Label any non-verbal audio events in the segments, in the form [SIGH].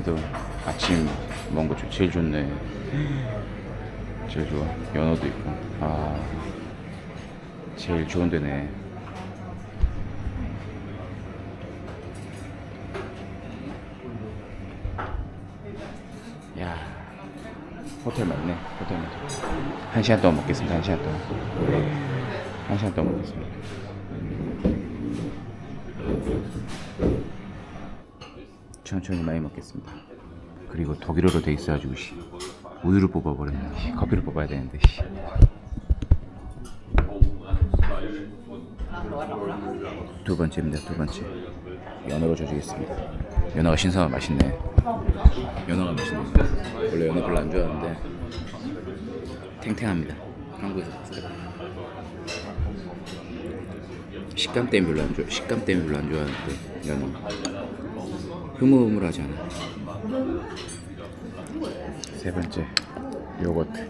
그래도 아침 먹은 거 중- 제일 좋네. 제일 좋아. 연어도 있고. 아, 제일 좋은 데네. 야, 호텔 맞네. 호텔 맞네. 한 시간 동안 먹겠습니다. 한 시간 동안. 한 시간 동안 먹겠습니다. 천천히 많이 먹겠습니다. 그리고 독일어로 돼 있어가지고 씨, 우유를 뽑아버렸네. 씨, 커피를 뽑아야 되는데. 씨. 두 번째입니다. 두 번째. 연어로 줘주겠습니다. 연어가 신선하고 맛있네. 연어가 맛있네. 원래 연어 별로 안 좋아하는데 탱탱합니다. 한국에서. 식감 때문에 별로 안 좋아. 식감 때문에 별로 안 좋아하는데 연어. 흐물흐물하지 않아. 세 번째 요거트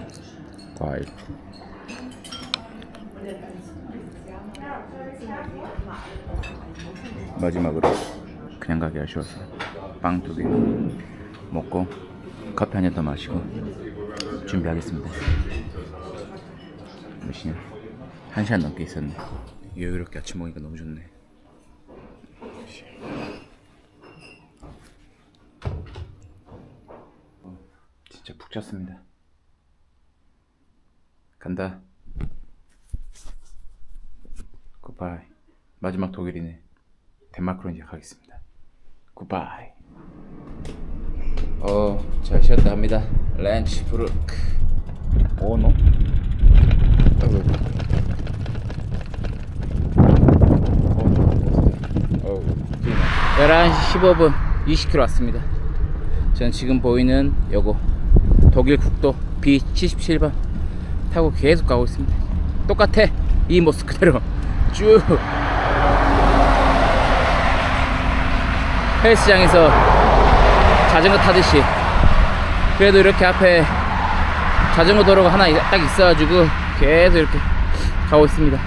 [LAUGHS] 과일. 마지막으로 그냥 가기 아쉬워서 빵 두 개 먹고 커피 한 잔 더 마시고 준비하겠습니다. 몇 시냐? 한 시간 넘게 있었네. 여유롭게 아침 먹으니까 너무 좋네. 잤습니다. 간다. 굿바이. 마지막 독일이네. 덴마크로 이제 가겠습니다. 굿바이. 어, 잘 쉬었다 합니다. 렌치부르크. 오노? 어이구. 어우, 11시 15분 20km 왔습니다. 전 지금 보이는 요거 독일 국도 B77번 타고 계속 가고 있습니다. 똑같아 이 모습 그대로 쭉 헬스장에서 자전거 타듯이 그래도 이렇게 앞에 자전거 도로가 하나 딱 있어가지고 계속 이렇게 가고 있습니다.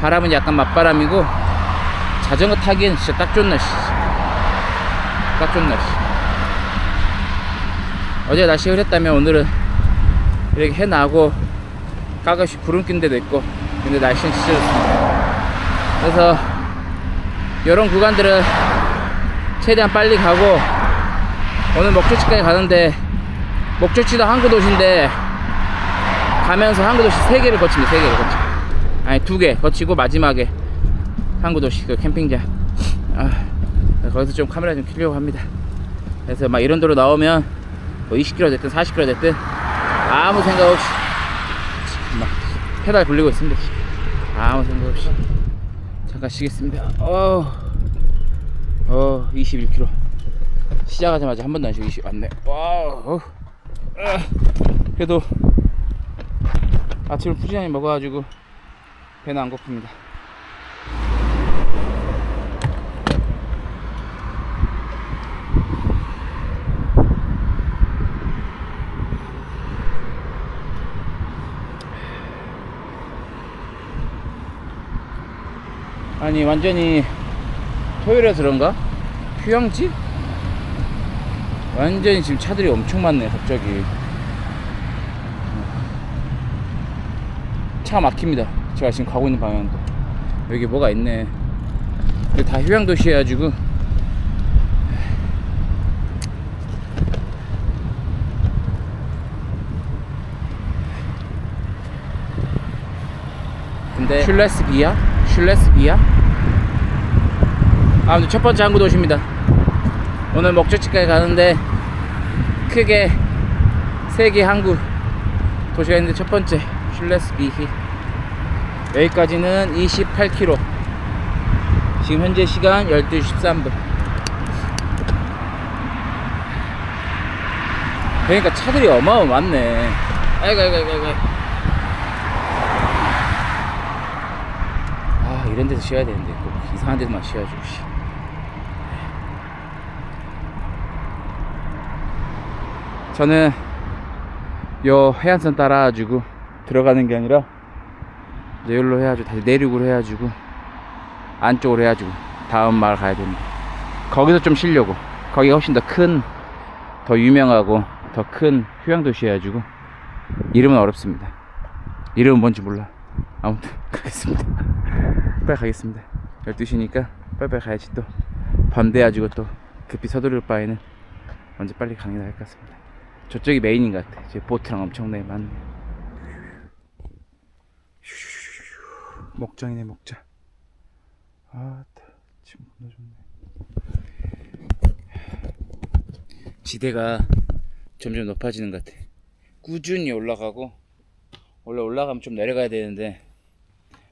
바람은 약간 맞바람이고 자전거 타기엔 진짜 딱 좋은 날씨. 딱 좋은 날씨. 어제 날씨가 흐렸다면 오늘은 이렇게 해 나고 가끔씩 구름 낀 데도 있고 근데 날씨는 진짜 좋습니다. 그래서 이런 구간들은 최대한 빨리 가고 오늘 목적지까지 가는데 목적지도 항구 도시인데 가면서 항구 도시 세 개를 거칩니다. 세 개를 거치. 아니 두개 거치고 마지막에 항구 도시 그 캠핑장. 아, 거기서 좀 카메라 좀 켜려고 합니다. 그래서 막 이런 도로 나오면 뭐 20km 됐든 40km 됐든 아무 생각 없이 막 페달 굴리고 있습니다. 아무 생각 없이 잠깐 쉬겠습니다. 어, 어, 21km 시작하자마자 한 번도 안 쉬고 20 왔네. 와우. 아, 그래도 아침을 푸짐하게 먹어가지고 배는 안 고픕니다. 아니 완전히 토요일에서 그런가? 휴양지? 완전히 지금 차들이 엄청 많네 갑자기 차 막힙니다 제가 지금 가고 있는 방향도 여기 뭐가 있네 다 휴양도시여 가지고 근데 슐레스비야? 슐레스비야? 아무튼 첫 번째 항구 도시입니다. 오늘 목적지까지 가는데 크게 세 개 항구 도시가 있는데 첫 번째 슐레스비히 여기까지는 28km 지금 현재 시간 12시 13분. 그러니까 차들이 어마어마 많네. 아이고 아이고 아이고 아이고 아 이런 데서 쉬어야 되는데 꼭 이상한 데서만 쉬어가지고 씨. 저는 요 해안선 따라가지고 들어가는 게 아니라 이제 여기로 해가지고 다시 내륙으로 해가지고 안쪽으로 해가지고 다음 마을 가야 됩니다 거기서 좀 쉬려고 거기가 훨씬 더 큰, 더 유명하고 더 큰 휴양 도시여가지고 이름은 어렵습니다. 이름은 뭔지 몰라. 아무튼 [LAUGHS] 가겠습니다. 빨리 가겠습니다. 12시니까 빨리빨리 가야지 또. 밤 돼가지고 또 급히 서두를 바에는 먼저 빨리 가는 게 나을 것 같습니다. 저쪽이 메인인 것 같아. 제 보트랑 엄청나게 많네. 목장이네 목장. 아, 지금 좋네. 지대가 점점 높아지는 것 같아. 꾸준히 올라가고 원래 올라가면 좀 내려가야 되는데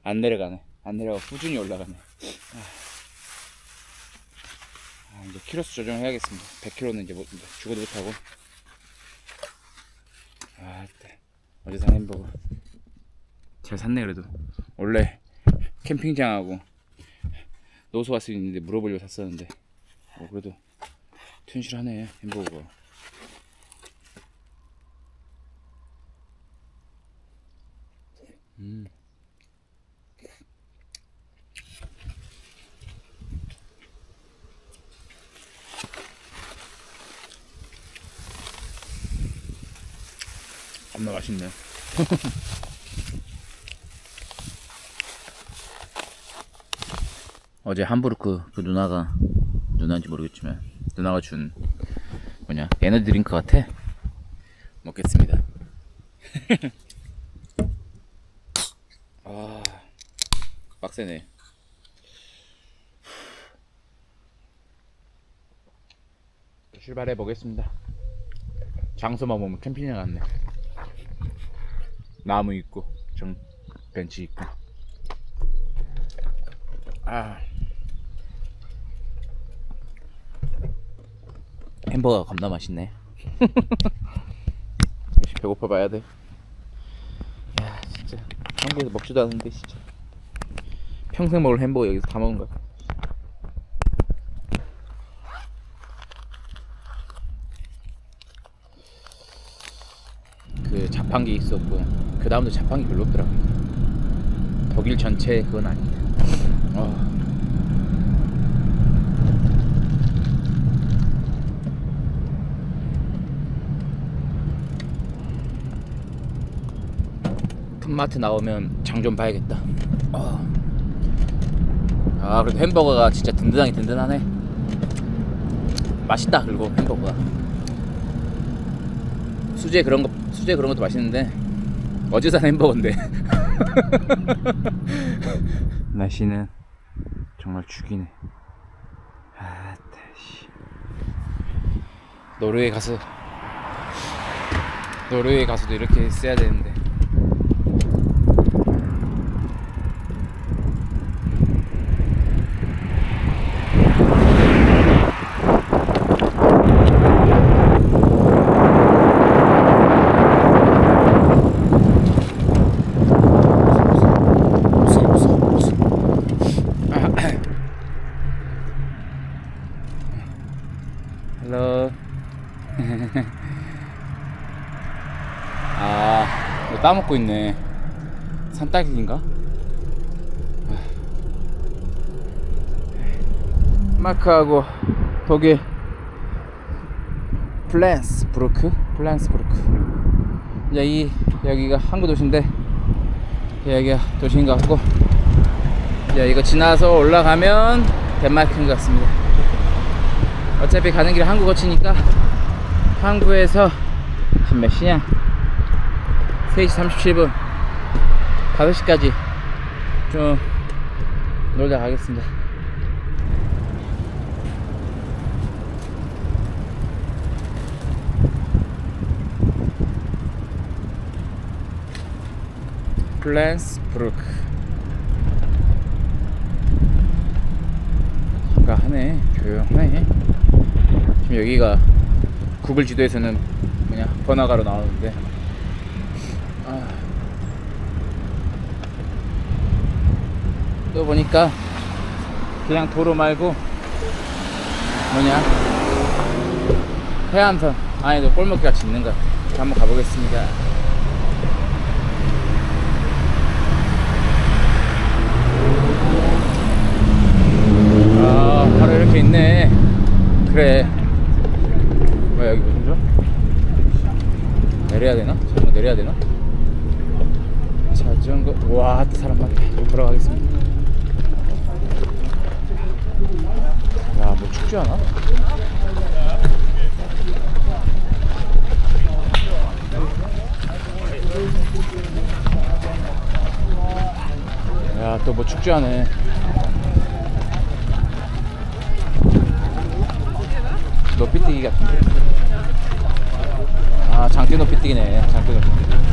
안 내려가네. 안 내려가 꾸준히 올라가네. 아, 이제 키로수 조정해야겠습니다. 100km는 이제 못, 이제 죽어도 못하고. 아, 네. 어제 산 햄버거. 잘 샀네, 그래도. 원래 캠핑장하고 노소 갈수 있는데 물어보려고 샀었는데. 어, 그래도 튼실하네, 햄버거가. 음. 겁나 맛있네. [LAUGHS] 어제 함부르크 그 누나가 누나인지 모르겠지만 누나가 준 뭐냐 에너지 드링크 같아. 먹겠습니다. [LAUGHS] 아 빡세네. 출발해 보겠습니다. 장소만 보면 캠핑장 같네. 나무 있고 정 벤치 있고. 아. 햄버거가 겁나 맛있네. [LAUGHS] 역시 배고파 봐야 돼 야 진짜. 한국에서 먹지도 않은데 진짜. 평생 먹을 햄버거 여기서 다 먹은 거야. 그 자판기 있었고 그 다음도 자판기 별로 없더라고요. 독일 전체 그건 아닌데 어. 큰 마트 나오면 장 좀 봐야겠다. 어. 아 그래도 햄버거가 진짜 든든하게 든든하네. 맛있다 그리고 햄버거가. 수제 그런 거 수제 그런 것도 맛있는데 어제 산 햄버거인데. [LAUGHS] 날씨는 정말 죽이네. 아따 씨 노르웨이 가서 노르웨이 가서도 이렇게 써야 되는데 무서워 무서워 무서워 헬로 아 따먹고 있네. 산딸기인가? 마크하고 독일. 플랜스부르크? 플랜스부르크. 이제 이 여기가 항구 도시인데 여기가 도시인 것 같고 이제 이거 지나서 올라가면 덴마크인 것 같습니다. 어차피 가는 길에 항구 거치니까 항구에서 지금 몇 시냐 3시 37분 5시까지 좀 놀다 가겠습니다. 플랜스브루크. 한가하네 조용하네. 지금 여기가 구글 지도에서는 뭐냐 번화가로 나오는데 아. 또 보니까 그냥 도로 말고 뭐냐? 해안선. 안에도 골목길 같이 있는 것 같아. 한번 가보겠습니다 아 바로 이렇게 있네 그래 뭐야 여기 무슨 줄? 내려야 되나? 자전거 내려야 되나? 자전거 와, 또 사람 많다. 걸어가겠습니다. 야, 뭐 춥지 않아? 야, 또 뭐 축제 하네. 높이뛰기 같은데? 아, 장대 높이뛰기네. 장대 높이뛰기.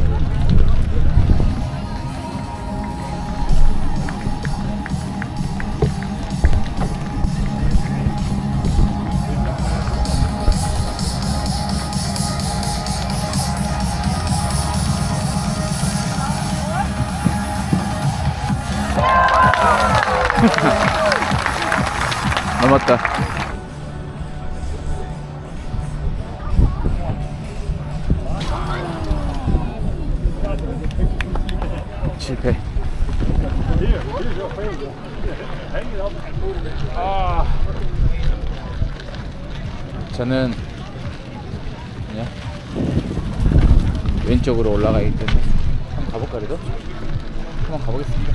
저는 그냥 왼쪽으로 올라가기 때문에 한번 가볼까 그래도? 한번 가보겠습니다.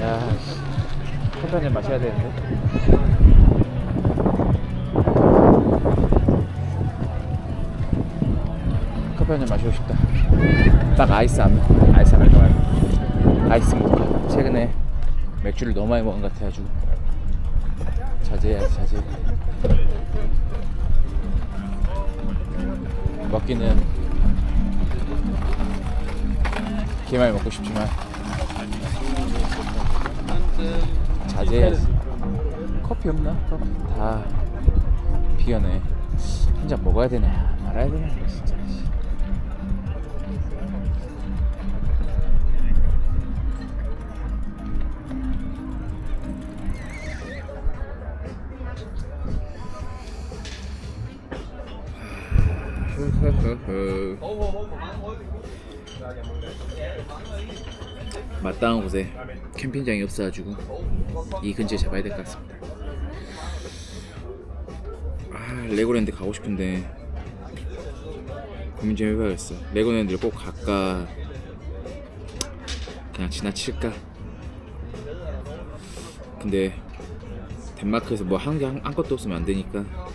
야, 씨. 커피 한잔 마셔야 되는데. 커피 한 잔 마시고 싶다. 딱 아이스 안, 아이스 아메리카 말고. 아이스 모카. 최근에 맥주를 너무 많이 먹은 것 같아가지고. 자제해야지, 자제. 먹기는 개말 먹고 싶지만 자제해야지 커피 없나? 커피 다 비어네 한 잔 먹어야 되나 말아야 되나 진짜 마땅한 곳에 캠핑장이 없어가지고 이 근처에 잡아야 될 것 같습니다. 아 레고랜드 가고 싶은데 고민 좀 해봐야겠어. 레고랜드를 꼭 갈까 그냥 지나칠까? 근데 덴마크에서 뭐한게 아무것도 없으면 안 되니까 아,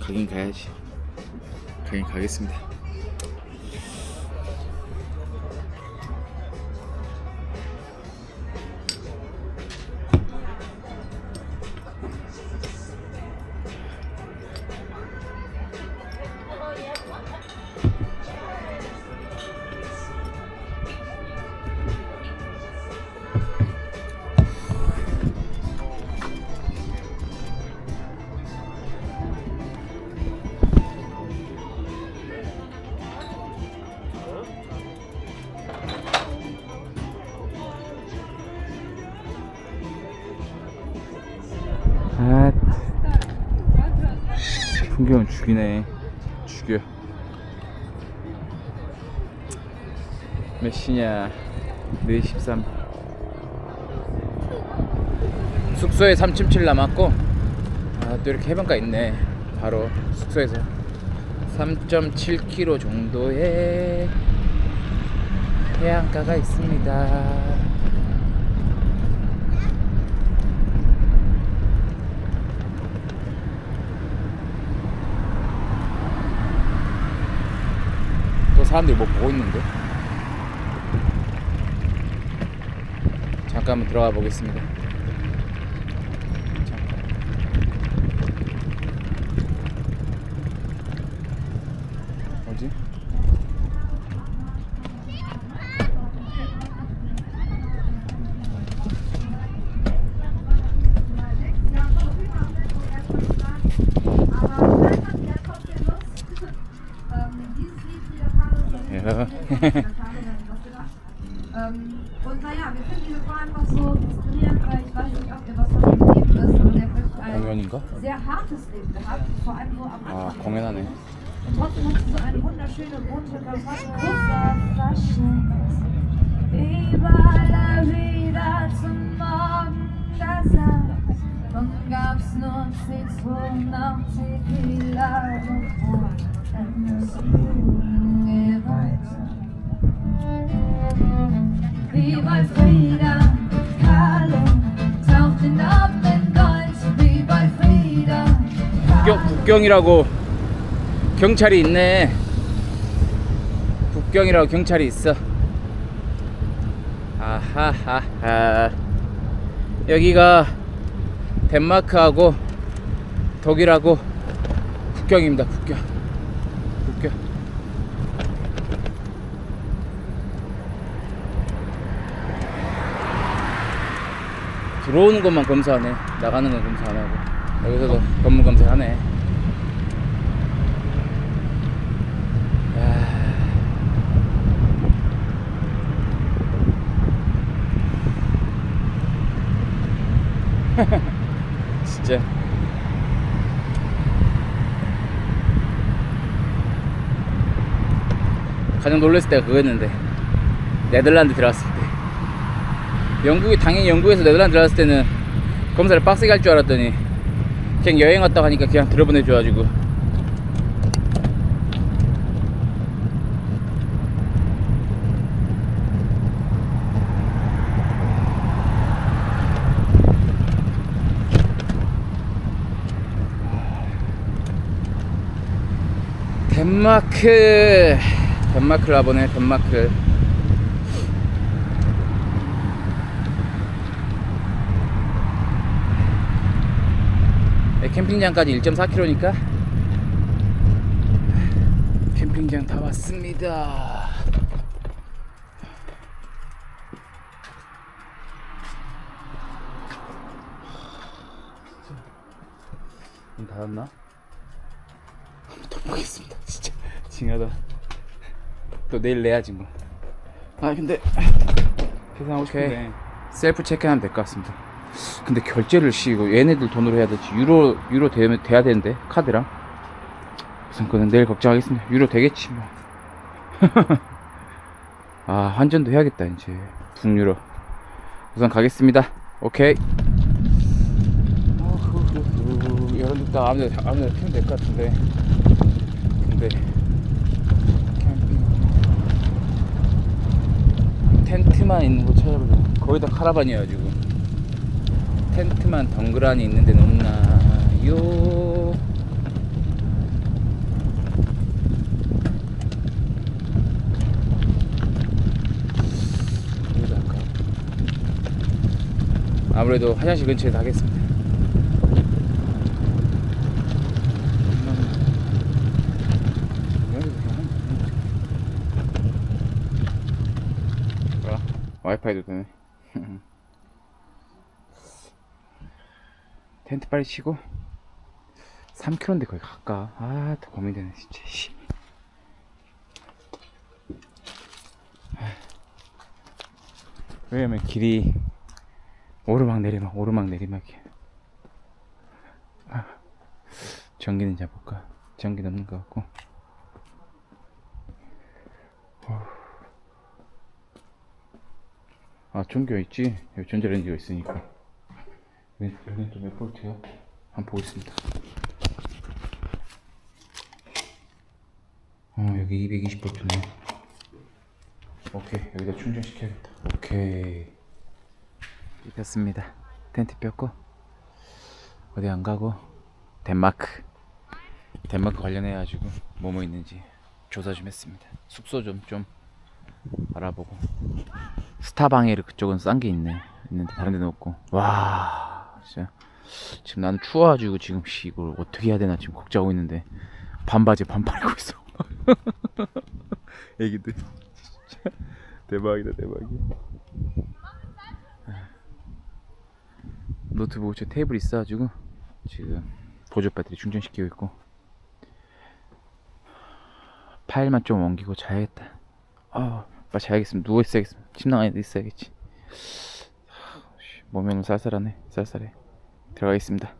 가긴 가야지. 가긴 가겠습니다. 죽이네. 죽여. 몇 시냐? 4시 13분. 숙소에 3.7 남았고, 아, 또 이렇게 해변가 있네. 바로 숙소에서 3.7km 정도의 해안가가 있습니다. 사람들이 뭐 보고 있는데? 잠깐 한번 들어가 보겠습니다. 아 Anfang. 공연하네. Und trotzdem hat sie so eine wunderschöne, bunte Klamotte. Wasserflaschen, Viva la vida zum Morgen, das Land. nur Zitronenachtig geladen und es ginge weiter. Wie bei Frida Kahlo tauchten ab in Gold, wie bei Frida 국경, 국경이라고 경찰이 있네. 국경이라고 경찰이 있어. 아하하하. 여기가 덴마크하고 독일하고 국경입니다. 국경. 국경. 들어오는 것만 검사하네. 나가는 건 검사 안 하고. 여기서도 건물 검사하네. [LAUGHS] 진짜. 가장 놀랐을 때가 그거였는데 네덜란드 들어갔을 때 영국이 당연히 영국에서 네덜란드 들어갔을 때는 검사를 빡세게 할 줄 알았더니 그냥 여행 왔다 가니까 그냥 들어보내줘가지고 덴마크 덴마크 라보네 덴마크. 네, 캠핑장까지 1.4km니까 캠핑장 다 왔습니다 문 닫았나? 또 보겠습니다. 진짜 징하다. 또 내일 내야지 뭐. 아 근데 계산하고 싶은데 셀프 체크하면 될 것 같습니다. 근데 결제를 시고 얘네들 돈으로 해야 될지 유로 유로 되면 돼야 되는데 카드랑 우선 그는 내일 걱정하겠습니다. 유로 되겠지 뭐. [LAUGHS] 아 환전도 해야겠다 이제 북유로 우선 가겠습니다. 오케이. 어후후후. 여러분들 다 아무데나 아무데나 피면 될 것 같은데. 근데 캠핑 텐트만 있는 곳 찾아보자. 거의 다 카라반이어가지고 텐트만 덩그라니 있는 데는 없나요? 아무래도 화장실 근처에서 하겠습니다. 뭐야? 와이파이도 되네. [LAUGHS] 텐트 빨리 치고 3km인데 거기 가까. 아, 더 고민되네 진짜. 씨. 왜냐면 길이 오르막 내리막 오르막 내리막이야. 아, 전기는 잡을까? 전기는 없는 것 같고. 아 전기가 있지? 여기 전자레인지가 있으니까. 여기, 여기는 또 몇 볼트야? 한번 보겠습니다. 어 여기 220볼트네. 오케이 여기다 충전시켜야겠다. 오케이. 입혔습니다. 텐트 폈고 어디 안 가고 덴마크. 덴마크 관련해 가지고 뭐뭐 있는지 조사 좀 했습니다. 숙소 좀좀 알아보고 스타방에 그쪽은 싼 게 있네. 있는데 다른 데는 없고. 와, 진짜. 지금 나는 추워가지고 지금 씨 이걸 어떻게 해야 되나 지금 걱정하고 있는데 반바지 반팔 입고 있어. [LAUGHS] 애기들. 진짜 대박이다 대박이야. 노트북 저 테이블 있어가지고 지금 보조 배터리 충전시키고 있고 파일만 좀 옮기고 자야겠다. 아, 빨리 자야겠습니다. 누워 있어야겠습니다. 침낭 안에 있어야겠지. 몸이 오늘 쌀쌀하네. 쌀쌀해. 들어가겠습니다.